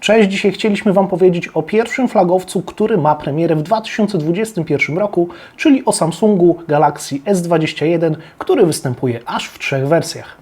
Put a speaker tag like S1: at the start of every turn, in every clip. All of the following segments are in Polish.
S1: Cześć, dzisiaj chcieliśmy Wam powiedzieć o pierwszym flagowcu, który ma premierę w 2021 roku, czyli o Samsungu Galaxy S21, który występuje aż w trzech wersjach.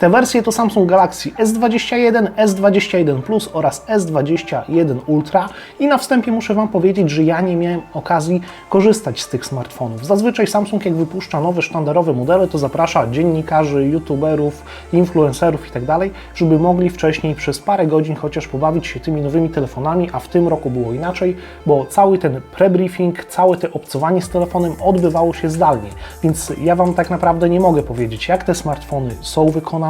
S1: Te wersje to Samsung Galaxy S21, S21 Plus oraz S21 Ultra i na wstępie muszę Wam powiedzieć, że ja nie miałem okazji korzystać z tych smartfonów. Zazwyczaj Samsung jak wypuszcza nowe sztandarowe modele, to zaprasza dziennikarzy, youtuberów, influencerów itd., żeby mogli wcześniej przez parę godzin chociaż pobawić się tymi nowymi telefonami, a w tym roku było inaczej, bo cały ten pre-briefing, całe te obcowanie z telefonem odbywało się zdalnie, więc ja Wam tak naprawdę nie mogę powiedzieć, jak te smartfony są wykonane,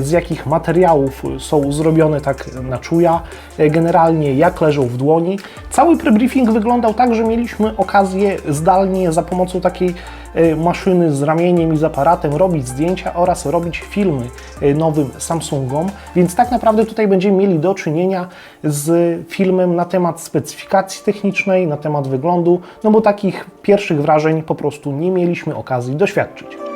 S1: z jakich materiałów są zrobione tak na czuja, generalnie jak leżą w dłoni. Cały prebriefing wyglądał tak, że mieliśmy okazję zdalnie za pomocą takiej e, maszyny z ramieniem i z aparatem robić zdjęcia oraz robić filmy e, nowym Samsungom, więc tak naprawdę tutaj będziemy mieli do czynienia z filmem na temat specyfikacji technicznej, na temat wyglądu, no bo takich pierwszych wrażeń po prostu nie mieliśmy okazji doświadczyć.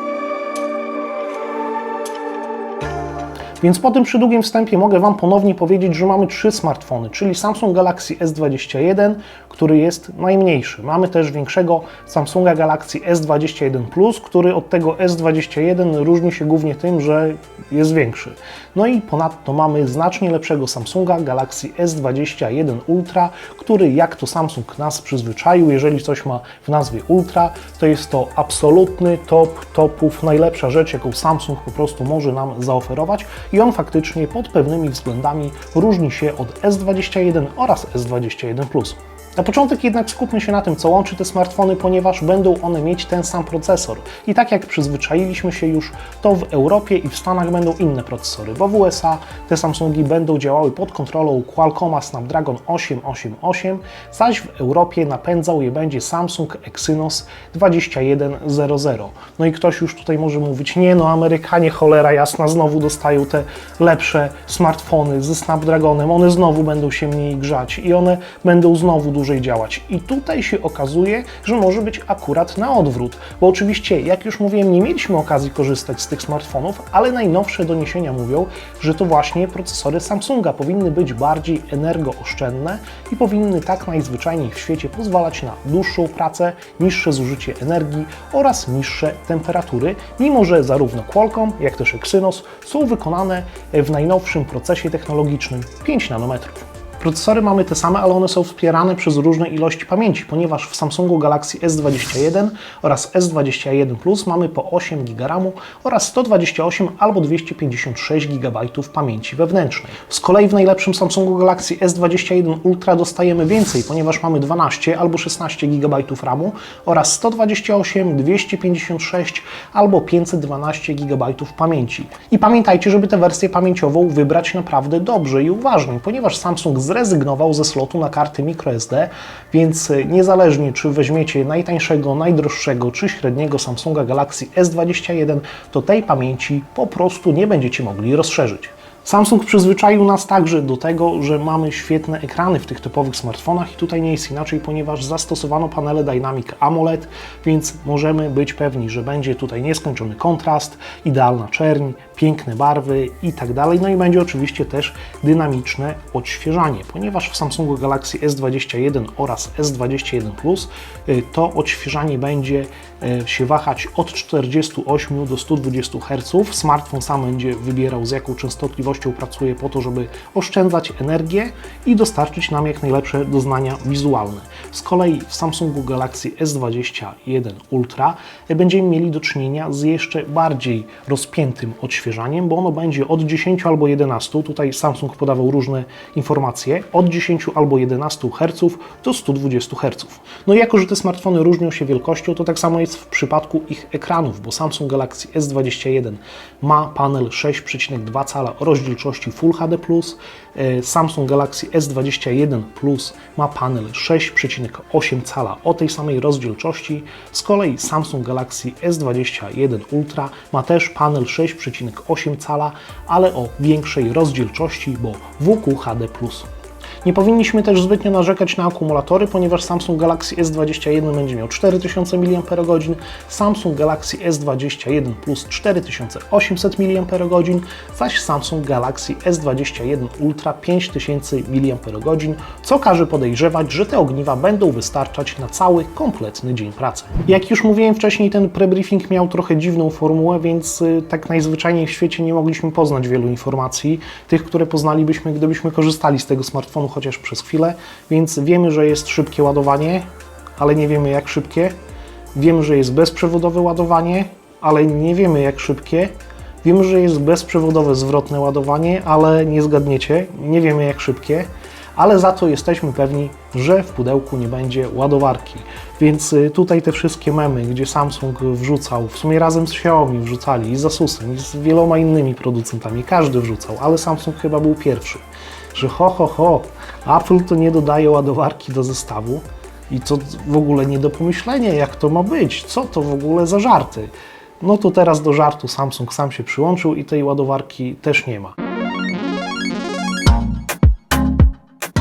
S1: Więc po tym przydługim wstępie mogę Wam ponownie powiedzieć, że mamy trzy smartfony, czyli Samsung Galaxy S21, który jest najmniejszy. Mamy też większego Samsunga Galaxy S21 Plus, który od tego S21 różni się głównie tym, że jest większy. No i ponadto mamy znacznie lepszego Samsunga Galaxy S21 Ultra, który jak to Samsung nas przyzwyczaił, jeżeli coś ma w nazwie Ultra, to jest to absolutny top topów, najlepsza rzecz, jaką Samsung po prostu może nam zaoferować i on faktycznie pod pewnymi względami różni się od S21 oraz S21 Plus. Na początek jednak skupmy się na tym, co łączy te smartfony, ponieważ będą one mieć ten sam procesor. I tak jak przyzwyczailiśmy się już, to w Europie i w Stanach będą inne procesory, bo w USA te Samsungi będą działały pod kontrolą Qualcomma Snapdragon 888, zaś w Europie napędzał je będzie Samsung Exynos 2100. No i ktoś już tutaj może mówić, nie no, Amerykanie cholera jasna znowu dostają te lepsze smartfony ze Snapdragonem, one znowu będą się mniej grzać i one będą znowu dłużej działać. I tutaj się okazuje, że może być akurat na odwrót, bo oczywiście, jak już mówiłem, nie mieliśmy okazji korzystać z tych smartfonów, ale najnowsze doniesienia mówią, że to właśnie procesory Samsunga powinny być bardziej energooszczędne i powinny tak najzwyczajniej w świecie pozwalać na dłuższą pracę, niższe zużycie energii oraz niższe temperatury, mimo że zarówno Qualcomm, jak też Exynos są wykonane w najnowszym procesie technologicznym 5 nanometrów. Procesory mamy te same, ale one są wspierane przez różne ilości pamięci, ponieważ w Samsungu Galaxy S21 oraz S21 Plus mamy po 8 GB oraz 128 albo 256 GB pamięci wewnętrznej. Z kolei w najlepszym Samsungu Galaxy S21 Ultra dostajemy więcej, ponieważ mamy 12 albo 16 GB RAMu oraz 128, 256 albo 512 GB pamięci. I pamiętajcie, żeby tę wersję pamięciową wybrać naprawdę dobrze i uważnie, ponieważ Samsung zrezygnował ze slotu na karty microSD, więc niezależnie czy weźmiecie najtańszego, najdroższego czy średniego Samsunga Galaxy S21, to tej pamięci po prostu nie będziecie mogli rozszerzyć. Samsung przyzwyczaił nas także do tego, że mamy świetne ekrany w tych typowych smartfonach i tutaj nie jest inaczej, ponieważ zastosowano panele Dynamic AMOLED, więc możemy być pewni, że będzie tutaj nieskończony kontrast, idealna czerń, piękne barwy i tak dalej. No i będzie oczywiście też dynamiczne odświeżanie, ponieważ w Samsungu Galaxy S21 oraz S21 Plus y, to odświeżanie będzie y, się wahać od 48 do 120 Hz. Smartfon sam będzie wybierał z jaką częstotliwością pracuje po to, żeby oszczędzać energię i dostarczyć nam jak najlepsze doznania wizualne. Z kolei w Samsungu Galaxy S21 Ultra będziemy mieli do czynienia z jeszcze bardziej rozpiętym odświeżaniem odświeżaniem, bo ono będzie od 10 albo 11, tutaj Samsung podawał różne informacje, od 10 albo 11 Hz do 120 Hz. No i jako, że te smartfony różnią się wielkością, to tak samo jest w przypadku ich ekranów, bo Samsung Galaxy S21 ma panel 6,2 cala o rozdzielczości Full HD+, e, Samsung Galaxy S21 Plus ma panel 6,8 cala o tej samej rozdzielczości, z kolei Samsung Galaxy S21 Ultra ma też panel 6,8 cala, ale o większej rozdzielczości, bo WQHD+. Nie powinniśmy też zbytnio narzekać na akumulatory, ponieważ Samsung Galaxy S21 będzie miał 4000 mAh, Samsung Galaxy S21 Plus 4800 mAh, zaś Samsung Galaxy S21 Ultra 5000 mAh, co każe podejrzewać, że te ogniwa będą wystarczać na cały, kompletny dzień pracy. Jak już mówiłem wcześniej, ten prebriefing miał trochę dziwną formułę, więc y, tak najzwyczajniej w świecie nie mogliśmy poznać wielu informacji, tych, które poznalibyśmy, gdybyśmy korzystali z tego smartfonu chociaż przez chwilę, więc wiemy, że jest szybkie ładowanie, ale nie wiemy jak szybkie. Wiemy, że jest bezprzewodowe ładowanie, ale nie wiemy jak szybkie. Wiemy, że jest bezprzewodowe zwrotne ładowanie, ale nie zgadniecie, nie wiemy jak szybkie, ale za to jesteśmy pewni, że w pudełku nie będzie ładowarki. Więc y, tutaj te wszystkie memy, gdzie Samsung wrzucał, w sumie razem z Xiaomi wrzucali, i z Asusem, i z wieloma innymi producentami, każdy wrzucał, ale Samsung chyba był pierwszy, że ho, ho, ho, Apple to nie dodaje ładowarki do zestawu i to w ogóle nie do pomyślenia, jak to ma być, co to w ogóle za żarty. No to teraz do żartu Samsung sam się przyłączył i tej ładowarki też nie ma.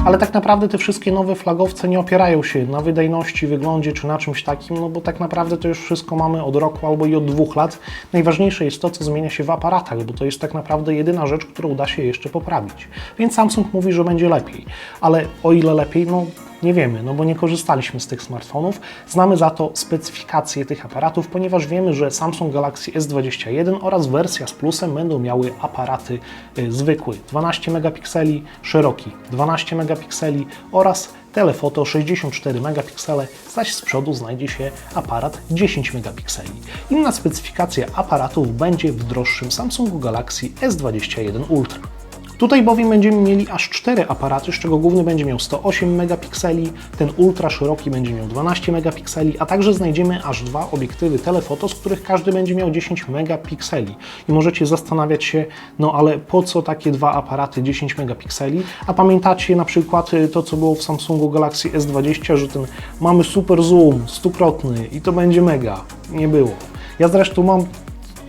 S1: Ale tak naprawdę te wszystkie nowe flagowce nie opierają się na wydajności, wyglądzie czy na czymś takim, no bo tak naprawdę to już wszystko mamy od roku albo i od dwóch lat. Najważniejsze jest to, co zmienia się w aparatach, bo to jest tak naprawdę jedyna rzecz, którą da się jeszcze poprawić. Więc Samsung mówi, że będzie lepiej. Ale o ile lepiej, no nie wiemy, no bo nie korzystaliśmy z tych smartfonów. Znamy za to specyfikacje tych aparatów, ponieważ wiemy, że Samsung Galaxy S21 oraz wersja z plusem będą miały aparaty y, zwykły 12 megapikseli, szeroki 12 megapikseli oraz telefoto 64 megapiksele, zaś z przodu znajdzie się aparat 10 megapikseli. Inna specyfikacja aparatów będzie w droższym Samsungu Galaxy S21 Ultra. Tutaj bowiem będziemy mieli aż 4 aparaty, z czego główny będzie miał 108 megapikseli, ten ultra szeroki będzie miał 12 megapikseli, a także znajdziemy aż dwa obiektywy telefoto, z których każdy będzie miał 10 megapikseli. I możecie zastanawiać się, no ale po co takie dwa aparaty 10 megapikseli? A pamiętacie na przykład y, to, co było w Samsungu Galaxy S20, że ten mamy super zoom, stukrotny i to będzie mega. Nie było. Ja zresztą mam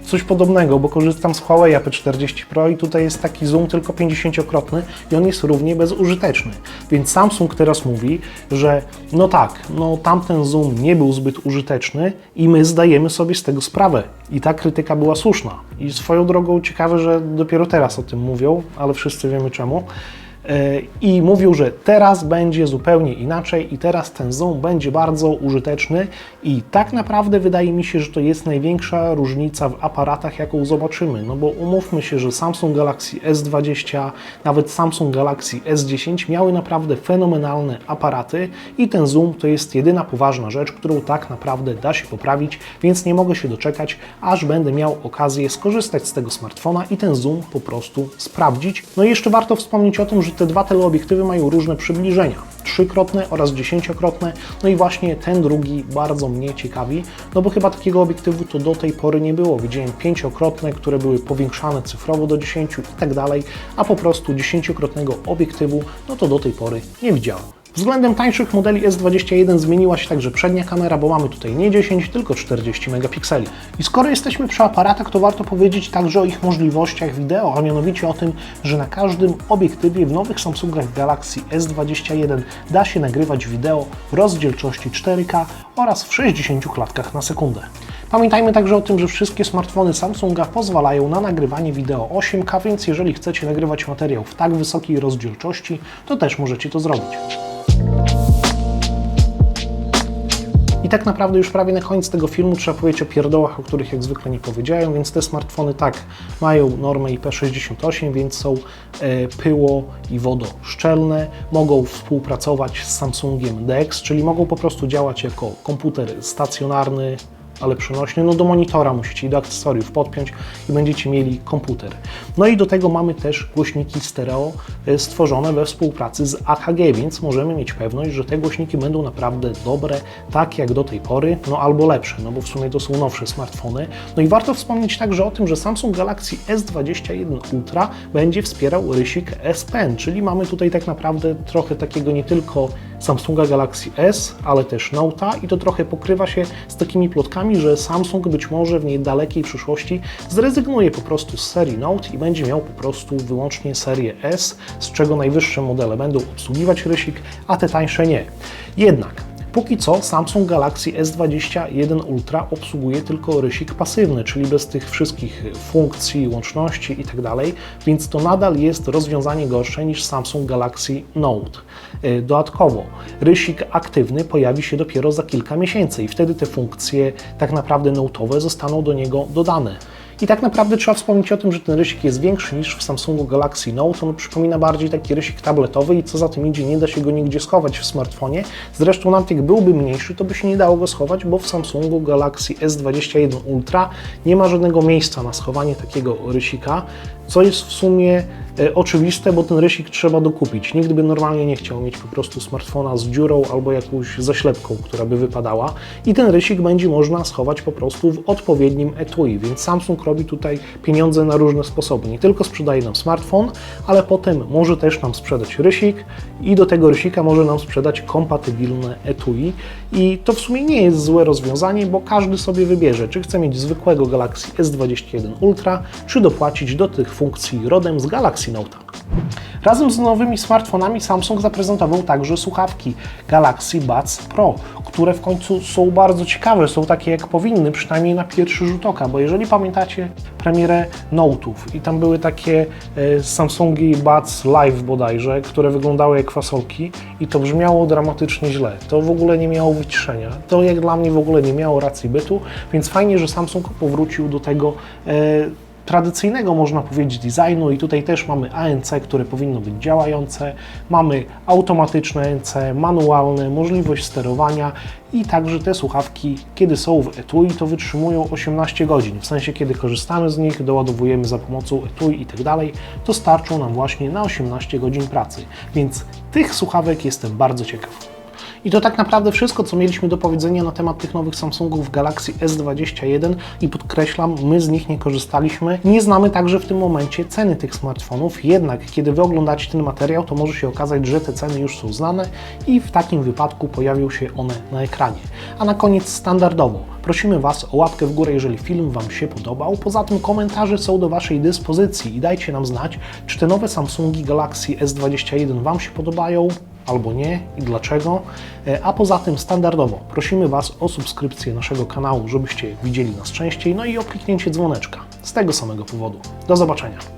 S1: coś podobnego, bo korzystam z Huawei P40 Pro i tutaj jest taki zoom tylko 50-krotny i on jest równie bezużyteczny. Więc Samsung teraz mówi, że no tak, no tamten zoom nie był zbyt użyteczny i my zdajemy sobie z tego sprawę. I ta krytyka była słuszna. I swoją drogą ciekawe, że dopiero teraz o tym mówią, ale wszyscy wiemy czemu i mówił, że teraz będzie zupełnie inaczej i teraz ten zoom będzie bardzo użyteczny i tak naprawdę wydaje mi się, że to jest największa różnica w aparatach, jaką zobaczymy, no bo umówmy się, że Samsung Galaxy S20, nawet Samsung Galaxy S10 miały naprawdę fenomenalne aparaty i ten zoom to jest jedyna poważna rzecz, którą tak naprawdę da się poprawić, więc nie mogę się doczekać, aż będę miał okazję skorzystać z tego smartfona i ten zoom po prostu sprawdzić. No i jeszcze warto wspomnieć o tym, że te dwa teleobiektywy mają różne przybliżenia, trzykrotne oraz dziesięciokrotne, no i właśnie ten drugi bardzo mnie ciekawi, no bo chyba takiego obiektywu to do tej pory nie było. Widziałem pięciokrotne, które były powiększane cyfrowo do 10 i tak dalej, a po prostu dziesięciokrotnego obiektywu, no to do tej pory nie widziałem. Względem tańszych modeli S21 zmieniła się także przednia kamera, bo mamy tutaj nie 10, tylko 40 megapikseli. I skoro jesteśmy przy aparatach, to warto powiedzieć także o ich możliwościach wideo, a mianowicie o tym, że na każdym obiektywie w nowych Samsungach Galaxy S21 da się nagrywać wideo w rozdzielczości 4K oraz w 60 klatkach na sekundę. Pamiętajmy także o tym, że wszystkie smartfony Samsunga pozwalają na nagrywanie wideo 8K, więc jeżeli chcecie nagrywać materiał w tak wysokiej rozdzielczości, to też możecie to zrobić. I tak naprawdę już prawie na koniec tego filmu trzeba powiedzieć o pierdołach, o których jak zwykle nie powiedziałem, więc te smartfony tak mają normę IP68, więc są e, pyło i wodoszczelne, mogą współpracować z Samsungiem DeX, czyli mogą po prostu działać jako komputer stacjonarny, ale przenośny, no do monitora musicie i do akcesoriów podpiąć i będziecie mieli komputer. No i do tego mamy też głośniki stereo e, stworzone we współpracy z AKG, więc możemy mieć pewność, że te głośniki będą naprawdę dobre, tak jak do tej pory, no albo lepsze, no bo w sumie to są nowsze smartfony. No i warto wspomnieć także o tym, że Samsung Galaxy S21 Ultra będzie wspierał rysik S Pen, czyli mamy tutaj tak naprawdę trochę takiego nie tylko Samsunga Galaxy S, ale też Note'a i to trochę pokrywa się z takimi plotkami, że Samsung być może w niedalekiej przyszłości zrezygnuje po prostu z serii Note i będzie miał po prostu wyłącznie serię S, z czego najwyższe modele będą obsługiwać rysik, a te tańsze nie. Jednak Póki co Samsung Galaxy S21 Ultra obsługuje tylko rysik pasywny, czyli bez tych wszystkich funkcji, łączności itd., więc to nadal jest rozwiązanie gorsze niż Samsung Galaxy Note. E, Dodatkowo rysik aktywny pojawi się dopiero za kilka miesięcy i wtedy te funkcje tak naprawdę note'owe zostaną do niego dodane. I tak naprawdę trzeba wspomnieć o tym, że ten rysik jest większy niż w Samsungu Galaxy Note. On przypomina bardziej taki rysik tabletowy i co za tym idzie, nie da się go nigdzie schować w smartfonie. Zresztą nawet jak byłby mniejszy, to by się nie dało go schować, bo w Samsungu Galaxy S21 Ultra nie ma żadnego miejsca na schowanie takiego rysika, co jest w sumie e, oczywiste, bo ten rysik trzeba dokupić. Nikt by normalnie nie chciał mieć po prostu smartfona z dziurą albo jakąś zaślepką, która by wypadała i ten rysik będzie można schować po prostu w odpowiednim etui, więc Samsung robi tutaj pieniądze na różne sposoby. Nie tylko sprzedaje nam smartfon, ale potem może też nam sprzedać rysik i do tego rysika może nam sprzedać kompatybilne etui i to w sumie nie jest złe rozwiązanie, bo każdy sobie wybierze, czy chce mieć zwykłego Galaxy S21 Ultra, czy dopłacić do tych funkcji rodem z Galaxy Note. Razem z nowymi smartfonami Samsung zaprezentował także słuchawki Galaxy Buds Pro, które w końcu są bardzo ciekawe, są takie jak powinny, przynajmniej na pierwszy rzut oka, bo jeżeli pamiętacie premierę Note'ów i tam były takie e, Samsungi Buds Live bodajże, które wyglądały jak fasolki i to brzmiało dramatycznie źle. To w ogóle nie miało wyciszenia. To jak dla mnie w ogóle nie miało racji bytu, więc fajnie, że Samsung powrócił do tego e, tradycyjnego, można powiedzieć, designu. I tutaj też mamy ANC, które powinno być działające, mamy automatyczne ANC, manualne, możliwość sterowania. I także te słuchawki, kiedy są w etui, to wytrzymują 18 godzin, w sensie kiedy korzystamy z nich, doładowujemy za pomocą etui i tak dalej, to starczą nam właśnie na 18 godzin pracy, więc tych słuchawek jestem bardzo ciekaw. I to tak naprawdę wszystko, co mieliśmy do powiedzenia na temat tych nowych Samsungów Galaxy S21 i podkreślam, my z nich nie korzystaliśmy. Nie znamy także w tym momencie ceny tych smartfonów, jednak kiedy Wy oglądacie ten materiał, to może się okazać, że te ceny już są znane i w takim wypadku pojawią się one na ekranie. A na koniec standardowo prosimy Was o łapkę w górę, jeżeli film Wam się podobał. Poza tym komentarze są do Waszej dyspozycji i dajcie nam znać, czy te nowe Samsungi Galaxy S21 Wam się podobają, albo nie i dlaczego. E, A poza tym standardowo prosimy Was o subskrypcję naszego kanału, żebyście widzieli nas częściej, no i o kliknięcie dzwoneczka z tego samego powodu. Do zobaczenia.